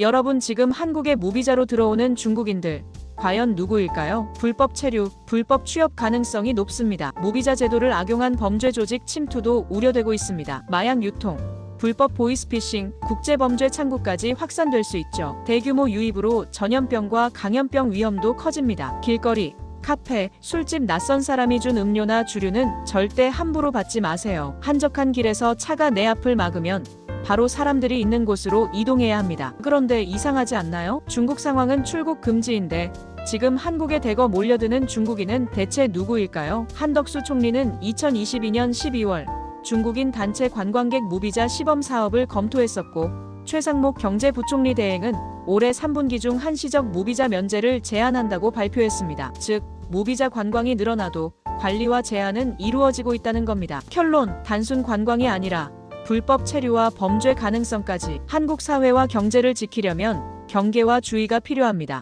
여러분 지금 한국에 무비자로 들어오는 중국인들 과연 누구일까요? 불법 체류, 불법 취업 가능성이 높습니다. 무비자 제도를 악용한 범죄 조직 침투도 우려되고 있습니다. 마약 유통, 불법 보이스피싱, 국제범죄 창구까지 확산될 수 있죠. 대규모 유입으로 전염병과 강염병 위험도 커집니다. 길거리, 카페, 술집 낯선 사람이 준 음료나 주류는 절대 함부로 받지 마세요. 한적한 길에서 차가 내 앞을 막으면 바로 사람들이 있는 곳으로 이동해야 합니다. 그런데 이상하지 않나요? 중국 상황은 출국 금지인데 지금 한국에 대거 몰려드는 중국인은 대체 누구일까요? 한덕수 총리는 2022년 12월 중국인 단체 관광객 무비자 시범 사업을 검토했었고 최상목 경제부총리 대행은 올해 3분기 중 한시적 무비자 면제를 제한한다고 발표했습니다. 즉, 무비자 관광이 늘어나도 관리와 제한은 이루어지고 있다는 겁니다. 결론, 단순 관광이 아니라 불법 체류와 범죄 가능성까지 한국 사회와 경제를 지키려면 경계와 주의가 필요합니다.